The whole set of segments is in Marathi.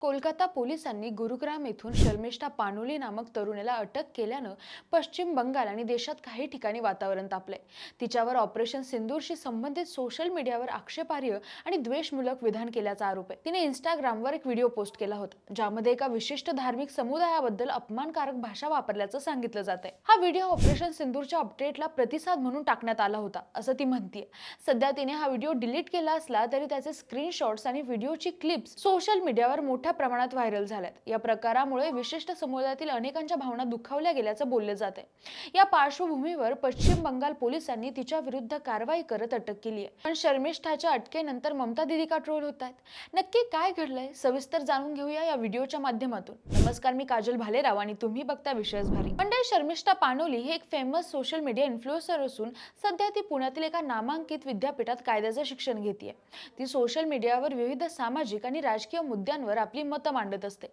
कोलकाता पोलिसांनी गुरुग्राम येथून शर्मिष्ठा पानोली नामक तरुणीला अटक केल्यानं पश्चिम बंगाल आणि देशात काही ठिकाणी वातावरण तापलंय. तिच्यावर ऑपरेशन सिंदूरशी संबंधित सोशल मीडियावर आक्षेपार्ह आणि द्वेषमूलक विधान केल्याचा आरोप आहे. तिने इंस्टाग्रामवर एक व्हिडिओ पोस्ट केला होता ज्यामध्ये एका विशिष्ट धार्मिक समुदायाबद्दल अपमानकारक भाषा वापरल्याचं सांगितलं जात आहे. हा व्हिडिओ ऑपरेशन सिंदूरच्या अपडेटला प्रतिसाद म्हणून टाकण्यात आला होता असं ती म्हणतीये. सध्या तिने हा व्हिडिओ डिलीट केला असला तरी त्याचे स्क्रीनशॉट्स आणि व्हिडिओची क्लिप्स सोशल मीडियावर मोठ्या प्रमाणात व्हायरल झाल्यात. या प्रकारामुळे विशिष्ट समुदायातील अनेकांच्या भावना दुखावल्या गेल्याचं बोललं जाते या पार्श्वभूमीवर पश्चिम बंगाल पोलिसांनी तिच्या विरुद्ध कारवाई करत अटक केली आहे पण शर्मिष्ठाच्या अटकेनंतर ममता दिदी का ट्रोल होत आहेत नक्की काय घडलंय? सविस्तर जाणून घेऊया या व्हिडिओच्या माध्यमातून. नमस्कार मी काजल भालेराव आणि तुम्ही बघता विषयच भारी. मंडळी शर्मिष्ठा पानोली हे एक फेमस सोशल मीडिया इन्फ्लुएन्सर असून सध्या ती पुण्यातील एका नामांकित विद्यापीठात कायद्याचं शिक्षण घेते ती सोशल मीडियावर विविध सामाजिक आणि राजकीय मुद्द्यांवर आपली मतं मांडत असते.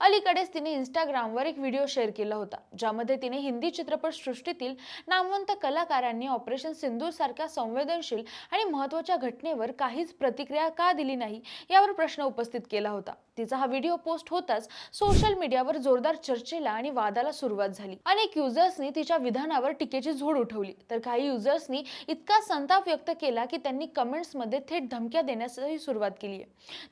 अलीकडेच तिने इंस्टाग्रामवर एक व्हिडिओ शेअर केला होता ज्यामध्ये तिने हिंदी चित्रपट सृष्टीतील नामवंत कलाकारांनी ऑपरेशन सिंदूर सारख्या संवेदनशील आणि महत्त्वाच्या घटनेवर काहीच प्रतिक्रिया का दिली नाही यावर प्रश्न उपस्थित केला होता. तिचा हा व्हिडिओ पोस्ट होताच सोशल मीडियावर जोरदार चर्चेला आणि वादाला सुरुवात झाली. अनेक युजर्सनी तिच्या विधानावर टीकेची झोड उठवली. तर काही युजर्सनी इतका संताप व्यक्त केला की त्यांनी कमेंट्समध्ये थेट धमक्या देण्यासही सुरुवात केली आहे.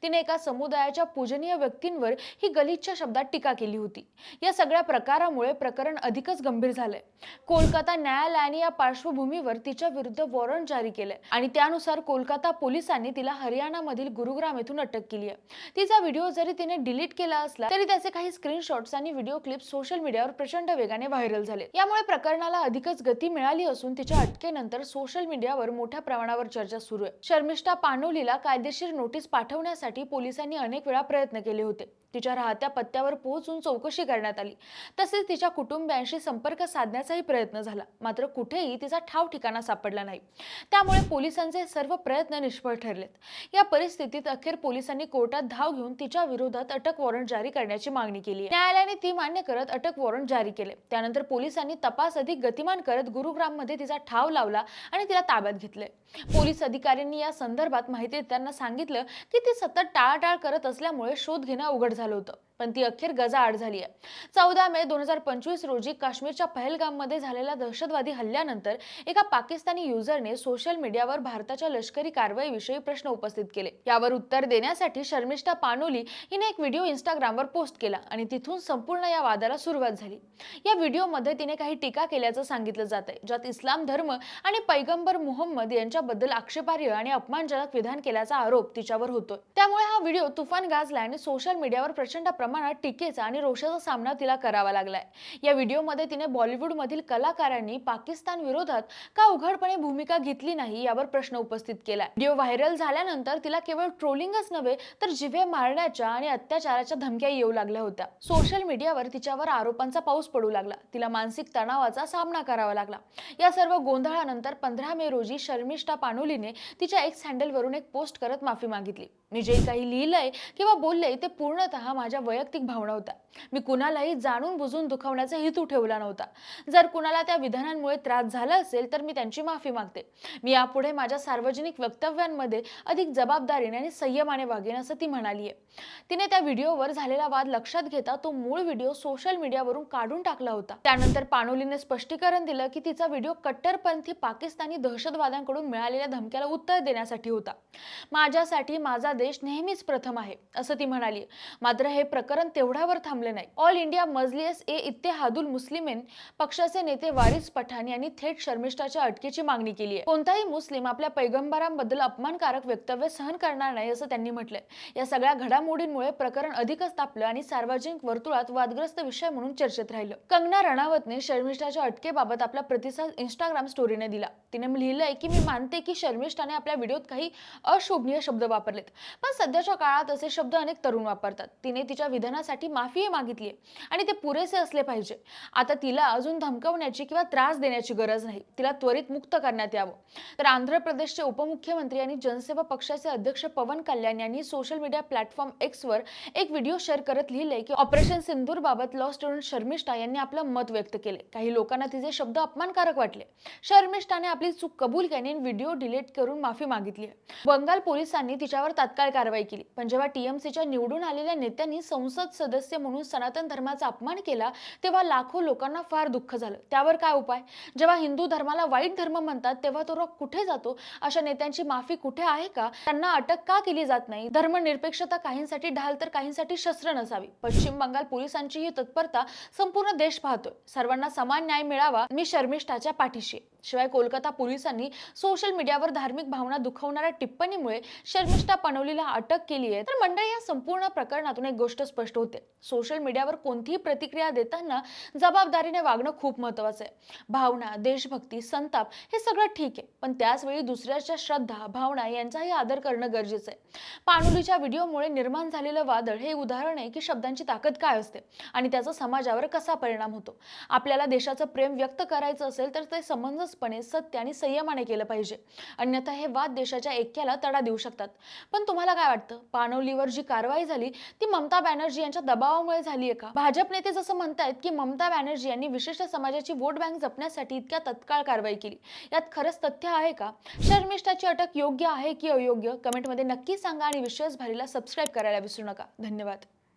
तिने एका समुदायाच्या पूजनीय व्यक्तींवर ही गलिच्छ शब्दात टीका केली होती. या सगळ्या प्रकारामुळे प्रकरण अधिकच गंभीर झालंय. कोलकाता न्यायालयाने या पार्श्वभूमीवर तिच्या विरुद्ध वॉरंट जारी केलंय आणि त्यानुसार कोलकाता पोलिसांनी तिला हरियाणामधील गुरुग्राम येथून अटक केली आहे. तिचा व्हिडिओ जरी तिने डिलीट केला असला तरी त्याचे काही स्क्रीनशॉट्स आणि व्हिडिओ क्लिप सोशल मीडियावर प्रचंड वेगाने व्हायरल झाले. यामुळे प्रकरणाला अधिकच गती मिळाली असून तिच्या अटकेनंतर सोशल मीडियावर मोठ्या प्रमाणावर चर्चा सुरू आहे. शर्मिष्ठा पानोलीला कायदेशीर नोटीस पाठवण्यासाठी पोलिसांनी अनेक वेळा प्रयत्न केले. केले होते. तिच्या राहत्या पत्त्यावर पोहोचून चौकशी करण्यात आली. तसेच तिच्या कुटुंबियांशी संपर्क साधण्याचाही प्रयत्न झाला. मात्र कुठेही तिचा ठाव ठिकाणा सापडला नाही. त्यामुळे पोलिसांचे सर्व प्रयत्न निष्फळ ठरलेत. या परिस्थितीत अखेर पोलिसांनी कोर्टात धाव घेऊन तिच्या विरोधात अटक वॉरंट जारी करण्याची मागणी केली न्यायालयाने ती मान्य करत अटक वॉरंट जारी केले. त्यानंतर पोलिसांनी तपास अधिक गतिमान करत गुरुग्राममध्ये तिचा ठाव लावला आणि तिला ताब्यात घेतले पोलीस अधिकाऱ्यांनी या संदर्भात माहिती देताना सांगितलं की ती सतत टाळाटाळ करत असल्यामुळे शोध घेणं अवघड झालं. होतं पण ती अखेर गजाआड झाली आहे चौदा मे दोन हजार पंचवीस रोजी काश्मीरच्या पहलगाममध्ये झालेल्या दहशतवादी हल्ल्यानंतर एका पाकिस्तानी युजरने सोशल मीडियावर भारताच्या लष्करी कारवाईविषयी प्रश्न उपस्थित केले. यावर उत्तर देण्यासाठी शर्मिष्ठा पानोली हिने एक व्हिडिओ इंस्टाग्रामवर पोस्ट केला आणि तिथून संपूर्ण या वादाला सुरुवात झाली. या व्हिडिओमध्ये तिने काही टीका केल्याचं सांगितलं जात आहे ज्यात इस्लाम धर्म आणि पैगंबर मोहम्मद यांच्याबद्दल आक्षेपार्ह आणि अपमानजनक विधान केल्याचा आरोप तिच्यावर होतोय. त्यामुळे हा व्हिडिओ तुफान गाजला आणि सोशल मीडियावर प्रचंड प्रमाणात टीकेचा आणि रोषाचा सामना तिला करावा लागलाय. या व्हिडिओमध्ये तिने बॉलिवूड मधील कलाकारांनी पाकिस्तान विरोधात का उघडपणे भूमिका घेतली नाही यावर प्रश्न उपस्थित केलाय. व्हिडिओ व्हायरल झाल्यानंतर तिला केवळ ट्रोलिंगच नव्हे तर जिवे मारण्याच्या आणि अत्याचाराच्या धमक्या येऊ लागल्या होत्या. सोशल मीडियावर तिच्यावर आरोपांचा पाऊस पडू लागला. तिला मानसिक तणावाचा सामना करावा लागला. या सर्व गोंधळानंतर पंधरा मे रोजी शर्मिष्ठा पानोलीने तिच्या एक्स हँडलवरून एक पोस्ट करत माफी मागितली. मी जे काही लिहिलंय किंवा बोललंय ते पूर्णतः माझ्या वैयक्तिक भावना होत्या मी कुणालाही जाणून बुजून दुखावण्याचा हेतू ठेवला नव्हता. जर कुणाला त्या विधानांमुळे त्रास झाला असेल तर मी त्यांची माफी मागते. मी यापुढे माझ्या सार्वजनिक वक्तव्यांमध्ये अधिक जबाबदारीने आणि संयमाने वागेन असं ती म्हणाली आहे. तिने त्या व्हिडिओवर झालेला वाद लक्षात घेता तो मूळ व्हिडिओ सोशल मीडियावरून काढून टाकला होता. त्यानंतर पानोलीने स्पष्टीकरण दिलं की तिचा व्हिडिओ कट्टरपंथी पाकिस्तानी दहशतवाद्यांकडून मिळालेल्या धमक्याला उत्तर देण्यासाठी होता. माझ्यासाठी माझा देश नेहमीच प्रथम आहे असं ती म्हणाली मात्र हे प्रकरण तेवढ्यावर थांबले नाही. ऑल इंडिया मजलिस ए इत्तेहादुल मुस्लिमेन पक्षाचे नेते वारिस पठाण यांनी थेट शर्मिष्ठाच्या अटकेची मागणी केली आहे. कोणताही मुस्लिम आपल्या पैगंबरांबद्दल अपमानकारक वक्तव्य सहन करणार नाही असं त्यांनी म्हटलंय. या सगळ्या घडामोडींमुळे प्रकरण अधिकच तापलं आणि सार्वजनिक वर्तुळात वादग्रस्त विषय म्हणून चर्चेत राहिलं. कंगना रणावतने शर्मिष्ठाच्या अटकेबाबत आपला प्रतिसाद इंस्टाग्राम स्टोरीने दिला. तिने लिहिलंय की मी मानते की शर्मिष्ठाने आपल्या व्हिडिओत काही अशोभनीय शब्द वापरलेत. पण सध्याच्या काळात असे शब्द अनेक तरुण वापरतात. तिने तिच्या विधानासाठी माफी मागितली आहे. आणि ते पुरेसे असले पाहिजे. आता तिला अजून धमकवण्याची किंवा त्रास देण्याची गरज नाही. तिला त्वरित मुक्त करण्यात यावं. तर आंध्र प्रदेशचे उपमुख्यमंत्री आणि जनसेवा पक्षाचे अध्यक्ष पवन कल्याण यांनी सोशल मीडिया प्लॅटफॉर्म एक्सवर एक व्हिडिओ शेअर करत लिहिले की ऑपरेशन सिंदूर बाबत लॉ स्टुडंट शर्मिष्ठा यांनी आपलं मत व्यक्त केले काही लोकांना तिचे शब्द अपमानकारक वाटले. शर्मिष्ठाने आपली चूक कबूल केली व्हिडिओ डिलीट करून माफी मागितली आहे. बंगाल पोलिसांनी तिच्यावर तात्काळ कारवाई केली. पण जेव्हा टीएमसीच्या निवडून आलेल्या नेत्यांनी संसद सदस्य म्हणून सनातन धर्माचा अपमान केला तेव्हा लाखो लोकांना फार दुःख झालं. त्यावर काय उपाय? जेव्हा हिंदू धर्माला वाईट धर्म म्हणतात तेव्हा तो रोग कुठे जातो? अशा नेत्यांची माफी कुठे आहे का? त्यांना अटक का केली जात नाही? धर्मनिरपेक्षता काहींसाठी ढाल तर काहींसाठी शस्त्र नसावी. पश्चिम बंगाल पोलिसांची ही तत्परता संपूर्ण देश पाहतोय. सर्वांना समान न्याय मिळावा मी शर्मिष्ठाच्या पाठीशी शिवाय कोलकाता पोलिसांनी सोशल मीडियावर धार्मिक भावना दुखवणाऱ्या टिप्पणीमुळे शर्मिष्ठा पनवलीला अटक केली आहे. तर मंडळी या संपूर्ण प्रकरणातून एक गोष्ट स्पष्ट होते. सोशल मीडियावर कोणतीही प्रतिक्रिया देताना जबाबदारीने वागणं खूप महत्वाचं आहे. भावना देशभक्ती संताप हे सगळं ठीक आहे. पण त्याचवेळी दुसऱ्याच्या श्रद्धा भावना यांचाही आदर करणं गरजेचं आहे. पाणुलीच्या व्हिडिओमुळे निर्माण झालेलं वादळ हे उदाहरण आहे की शब्दांची ताकद काय असते आणि त्याचा समाजावर कसा परिणाम होतो. आपल्याला देशाचं प्रेम व्यक्त करायचं असेल तर ते समंजसपणे सत्य आणि संयमाने केलं पाहिजे. अन्यथा हे वाद देशाच्या ऐक्याला तडा देऊ शकतात. पण तुम्हाला काय वाटतं? पाणवलीवर जी कारवाई झाली ती ममता बॅनर्जी यांच्या दबावामुळे झाली आहे का? भाजप नेते जसं म्हणतायत की ममता बॅनर्जी यांनी विशिष्ट समाजाची वोट बँक जपण्यासाठी इतक्या तत्काळ कारवाई केली. यात खरंच तथ्य आहे का? शर्मिष्ठाची अटक योग्य आहे की अयोग्य? कमेंटमध्ये नक्की सांगा आणि विश्वास भारीला सबस्क्राईब करायला विसरू नका. धन्यवाद.